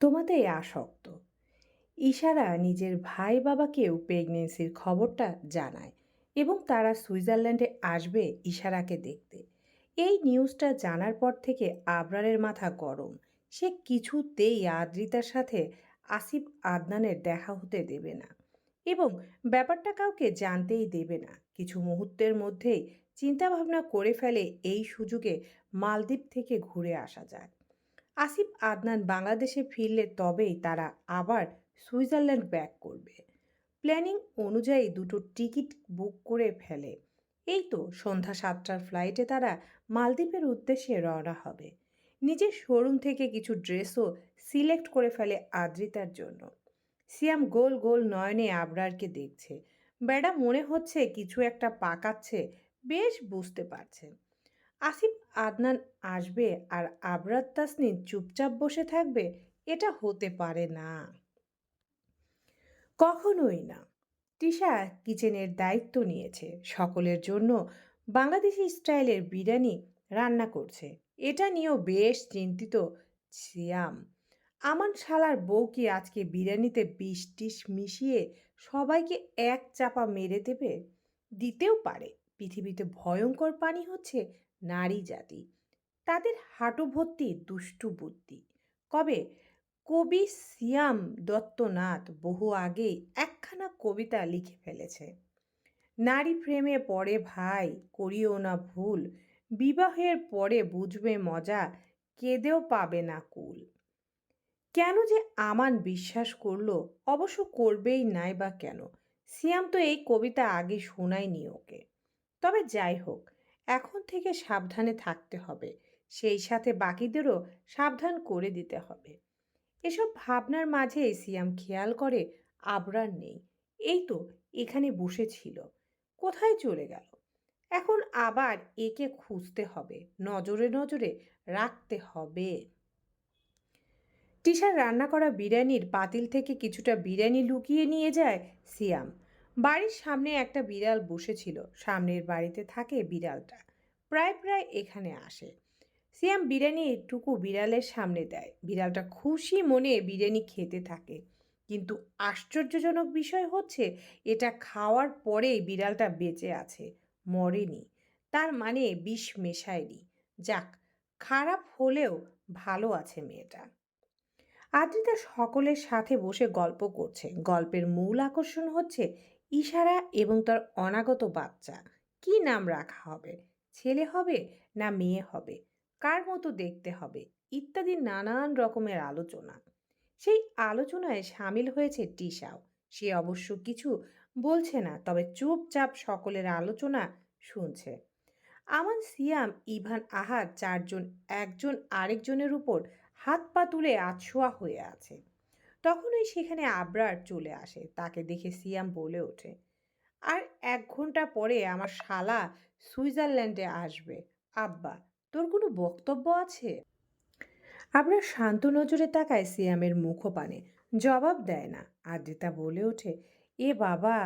তোমাতেই আসক্ত। ইশারা নিজের ভাই বাবাকেও প্রেগনেন্সির খবরটা জানায় এবং তারা সুইজারল্যান্ডে আসবে ইশারাকে দেখতে। এই নিউজটা জানার পর থেকে আবরারের মাথা গরম। সে কিছুতেই আদ্রিতার সাথে আসিফ আদনানের দেখা হতে দেবে না এবং ব্যাপারটা কাউকে জানতেই দেবে না। কিছু মুহূর্তের মধ্যেই চিন্তাভাবনা করে ফেলে এই সুযোগে মালদ্বীপ থেকে ঘুরে আসা যায় আসিফ আদনান বাংলাদেশে ফিরলে তবেই তারা আবার সুইজারল্যান্ড ব্যাক করবে। প্ল্যানিং অনুযায়ী দুটো টিকিট বুক করে ফেলে। এই তো সন্ধ্যা সাতটার ফ্লাইটে তারা মালদ্বীপের উদ্দেশ্যে রওনা হবে। নিজের শোরুম থেকে কিছু ড্রেসও সিলেক্ট করে ফেলে আদ্রিতার জন্য। সিয়াম গোল গোল নয়নে আবরারকে দেখছে। বেড়া মনে হচ্ছে কিছু একটা পাকাচ্ছে, বেশ বুঝতে পারছেন। আসিফ আদনান আসবে আর আবরার তাসনিন চুপচাপ বসে থাকবে, এটা হতে পারে না। কখনোই না। তিশা কিচেনের দায়িত্ব নিয়েছে, সকলের জন্য বাংলাদেশি স্টাইলের বিরিয়ানি রান্না করছে। এটা নিয়েও বেশ চিন্তিত সিয়াম আমান শালার বউ কি আজকে বিরিয়ানিতে বিষ টিস মিশিয়ে সবাইকে এক চাপা মেরে দেবে? দিতেও পারে। পৃথিবীতে ভয়ঙ্কর পানি হচ্ছে নারী জাতি। তাদের হাঁটু ভর্তি দুষ্টু বুদ্ধি। কবে কবি সিয়াম দত্তনাথ বহু আগেই একখানা কবিতা লিখে ফেলেছে। নারী প্রেমে পড়ে ভাই, করিও না ভুল। বিবাহের পরে বুঝবে মজা, কেঁদেও পাবে না কুল। কেন যে আমান বিশ্বাস করল, অবশ্য করবেই নাই বা কেন? সিয়াম তো এই কবিতা আগে শোনায়নি ওকে। তবে যাই হোক এখন থেকে সাবধানে থাকতে হবে। সেই সাথে বাকিদেরও সাবধান করে দিতে হবে। এসব ভাবনার মাঝে সিয়াম খেয়াল করে আবরার নেই। এই তো এখানে বসেছিল কোথায় চলে গেল? এখন আবার একে খুঁজতে হবে, নজরে নজরে রাখতে হবে। টিশার রান্না করা বিরিয়ানির পাতিল থেকে কিছুটা বিরিয়ানি লুকিয়ে নিয়ে যায় সিয়াম। বাড়ির সামনে একটা বিড়াল বসেছিল। সামনের বাড়িতে থাকে বিড়ালটা। প্রায় প্রায় এখানে আসে। সিয়াম বিরিয়ানি একটুকু বিড়ালের সামনে দেয়। বিড়ালটা খুশি মনে বিরিয়ানি খেতে থাকে। কিন্তু আশ্চর্যজনক বিষয় হচ্ছে, এটা খাওয়ার পরেই বিড়ালটা বেঁচে আছে, মরেনি। তার মানে বিষ মেশায়নি। যাক, খারাপ হলেও ভালো আছে মেয়েটা। আদ্রিতা সকলের সাথে বসে গল্প করছে। গল্পের মূল আকর্ষণ হচ্ছে ইশারা এবং তার অনাগত বাচ্চা। কি নাম রাখা হবে? ছেলে হবে না মেয়ে হবে? কার মতো দেখতে হবে? ইত্যাদি নানান রকমের আলোচনা। সেই আলোচনায় সামিল হয়েছে টিসাও সে অবশ্য কিছু বলছে না, তবে চুপচাপ সকলের আলোচনা শুনছে। আমান, সিয়াম, ইভান, আহাদ চারজন, একজন আরেকজনের উপর হাত পা তুলে আছোয়া হয়ে আছে। তখনই সেখানে আবরার চলে আসে। তাকে দেখে সিয়াম বলে ওঠে, আর এক ঘণ্টা পরে আমার শালা সুইজারল্যান্ডে আসবে। আব্বা, তোর কোনো বক্তব্য আছে? আবরার শান্ত নজরে তাকায় সিয়ামের মুখপানে। জবাব দেয় না। আদ্রিতা বলে ওঠে, এ বাবা,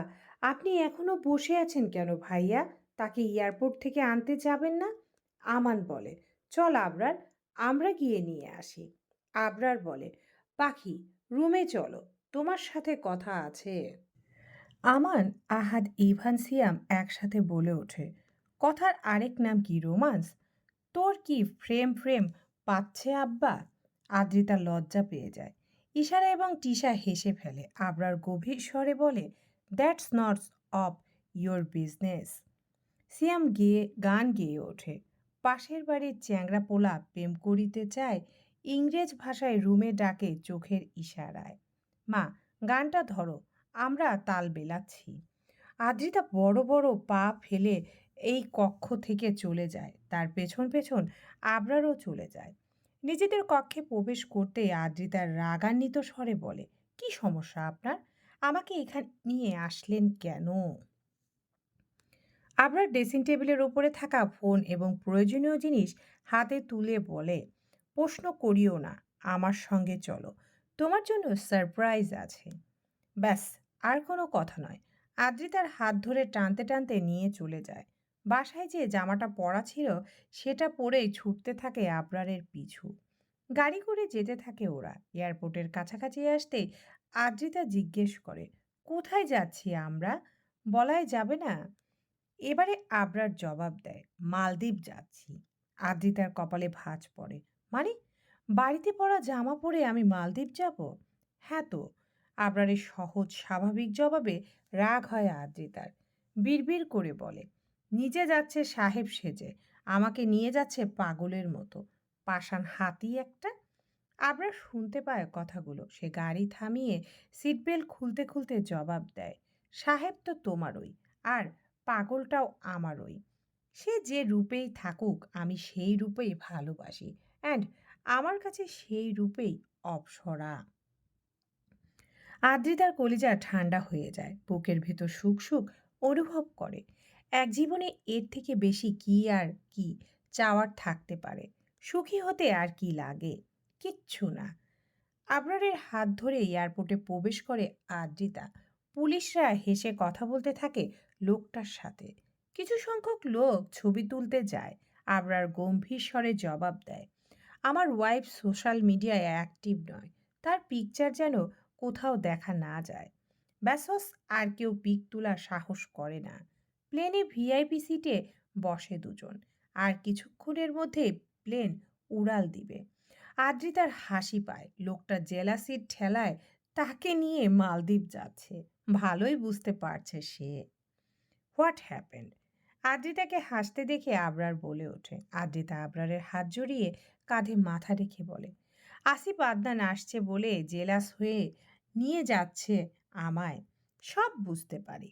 আপনি এখনও বসে আছেন কেন ভাইয়া? তাকে এয়ারপোর্ট থেকে আনতে যাবেন না? আমান বলে, চল আবরার, আমরা গিয়ে নিয়ে আসি। আবরার বলে, পাখি রুমে চলো, তোমার সাথে কথা আছে। আমান, আহাদ, ইভান, সিয়াম একসাথে বলে ওঠে, কথার আরেক নাম কি রোমান্স? তোর কি ফ্রেম ফ্রেম পাচ্ছে আব্বা? আদ্রিতা লজ্জা পেয়ে যায়, ইশারা এবং টিশা হেসে ফেলে, আবরার গভীর স্বরে বলে that's নটস of your business Siam গেয়ে, গান গেয়ে ওঠে, পাশের বাড়ির চ্যাংরা পোলা প্রেম করিতে চায় ইংরেজ ভাষায় রুমে ডাকে চোখের ইশারায়। মা, গানটা ধরো, আমরা তাল বেলাচ্ছি। আদ্রিতা বড় বড় পা ফেলে এই কক্ষ থেকে চলে যায়, তার পেছন পেছন আবরারও চলে যায়। নিজেদের কক্ষে প্রবেশ করতে আদ্রিতার রাগান্বিত স্বরে বলে, কি সমস্যা আপনার? আমাকে এখানে নিয়ে আসলেন কেন? আবরার ড্রেসিং টেবিলের ওপরে থাকা ফোন এবং প্রয়োজনীয় জিনিস হাতে তুলে বলে প্রশ্ন করিও না, আমার সঙ্গে চলো। তোমার জন্য সারপ্রাইজ আছে। ব্যাস, আর কোনো কথা নয়। আদ্রিতার হাত ধরে টানতে টানতে নিয়ে চলে যায়। বাসায় যে জামাটা পরা ছিল, সেটা পরেই ছুটতে থাকে আবরারের পিছু। গাড়ি করে যেতে থাকে ওরা। এয়ারপোর্টের কাছাকাছি আসতেই আদ্রিতা জিজ্ঞেস করে, কোথায় যাচ্ছি আমরা? বলাই যাবে না? এবারে আবরার জবাব দেয়, মালদ্বীপ যাচ্ছি। আদ্রিতার কপালে ভাঁজ পড়ে। মানে বাড়িতে পরা জামা পরে আমি মালদ্বীপ যাব? হ্যাঁ তো। আবরারের সহজ, স্বাভাবিক জবাবে রাগ হয় আদ্রিতার। বিড়বিড় করে বলে, নিজে যাচ্ছে সাহেব সেজে, আমাকে নিয়ে যাচ্ছে পাগলের মতো। পাষাণ হাতি একটা? আবরার শুনতে পায় কথাগুলো। সে গাড়ি থামিয়ে সিট বেল্ট খুলতে খুলতে জবাব দেয়, সাহেব তো তোমারই, আর পাগলটাও আমারই। সে যে রূপেই থাকুক, আমি সেই রূপেই ভালোবাসি। অ্যান্ড আমার কাছে সেই রূপেই অপসরা। আদ্রিতার কলিজা ঠান্ডা হয়ে যায়, বুকের ভেতর সুখ সুখ অনুভব করে। এক জীবনে এর থেকে বেশি কি আর কি চাওয়ার থাকতে পারে? সুখী হতে আর কি লাগে? কিচ্ছু না। আবরারের হাত ধরে এয়ারপোর্টে প্রবেশ করে আদ্রিতা। পুলিশরা হেসে কথা বলতে থাকে লোকটার সাথে। কিছু সংখ্যক লোক ছবি তুলতে যায়। আবরার গম্ভীর স্বরে জবাব দেয়। আমার ওয়াইফ সোশ্যাল মিডিয়ায় অ্যাক্টিভ নয়। তার পিকচার যেন কোথাও দেখা না যায়। ব্যাসস আর কেউ পিক তোলার সাহস করে না। প্লেনে ভিআইপি সিটে বসে দুজন। আর কিছুক্ষণের মধ্যে প্লেন উড়াল দিবে। আদ্রিতার হাসি পায়। লোকটা জেলাসির ঠেলায় তাকে নিয়ে মালদ্বীপ যাচ্ছে। ভালোই বুঝতে পারছে সে। হোয়াট হ্যাপেন্ড আদ্রিতাকে হাসতে দেখে আবরার বলে ওঠে। আদ্রিতা আবরারের হাত জড়িয়ে কাঁধে মাথা রেখে বলে, আসিফ আদনান আসছে বলে জেলাস হয়ে নিয়ে যাচ্ছে আমায়, সব বুঝতে পারি।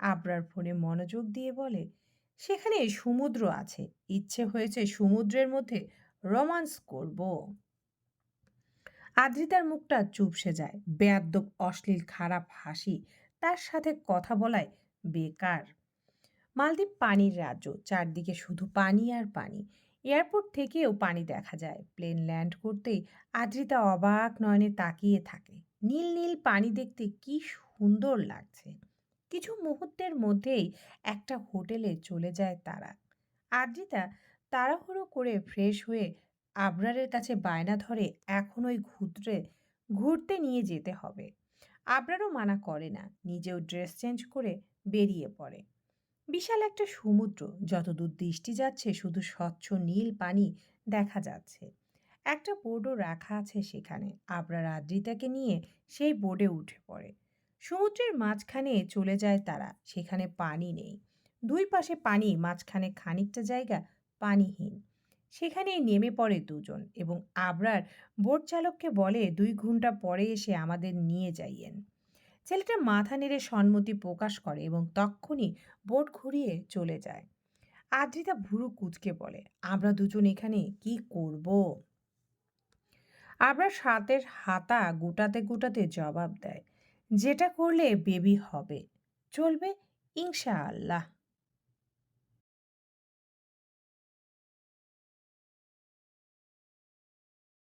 আবরার ফোনে মনোযোগ দিয়ে বলে, সেখানে সমুদ্র আছে, ইচ্ছে হয়েছে সমুদ্রের মধ্যে রোমান্স করব। আদ্রিতার মুখটা চুপসে যায়। বেয়াদ্দব, অশ্লীল, খারাপ হাসি তার সাথে কথা বলায় বেকার। মালদ্বীপ পানির রাজ্য, চারদিকে শুধু পানি আর পানি। এয়ারপোর্ট থেকেও পানি দেখা যায়। প্লেন ল্যান্ড করতেই আদ্রিতা অবাক নয়নে তাকিয়ে থাকে। নীল নীল পানি দেখতে কি সুন্দর লাগছে। কিছু মুহূর্তের মধ্যেই একটা হোটেলে চলে যায় তারা। আদ্রিতা তাড়াহুড়ো করে ফ্রেশ হয়ে আবরারের কাছে বায়না ধরে, এখন ওই ঘুরতে ঘুরতে নিয়ে যেতে হবে। আবরারও মানা করে না। নিজেও ড্রেস চেঞ্জ করে বেরিয়ে পড়ে। বিশাল একটা সমুদ্র যতদূর দৃষ্টি যাচ্ছে শুধু স্বচ্ছ নীল পানি দেখা যাচ্ছে। একটা বোর্ডও রাখা আছে সেখানে। আবরার আদ্রিতাকে নিয়ে সেই বোর্ডে উঠে পড়ে। সমুদ্রের মাঝখানে চলে যায় তারা, সেখানে পানি নেই। দুই পাশে পানি, মাঝখানে খানিকটা জায়গা পানিহীন। সেখানেই নেমে পড়ে দুজন এবং আবরার বোট চালককে বলে, দুই ঘণ্টা পরে এসে আমাদের নিয়ে যাইয়েন। ছেলেটা মাথা নেড়ে সম্মতি প্রকাশ করে এবং তক্ষুনি বোট ঘুরিয়ে চলে যায়। আদ্রিতা ভুরু কুচকে বলে, আমরা দুজন এখানে কি করব? আমরা সাতের হাতা গোটাতে গোটাতে জবাব দেয়, যেটা করলে বেবি হবে, চলবে ইনশাআল্লাহ।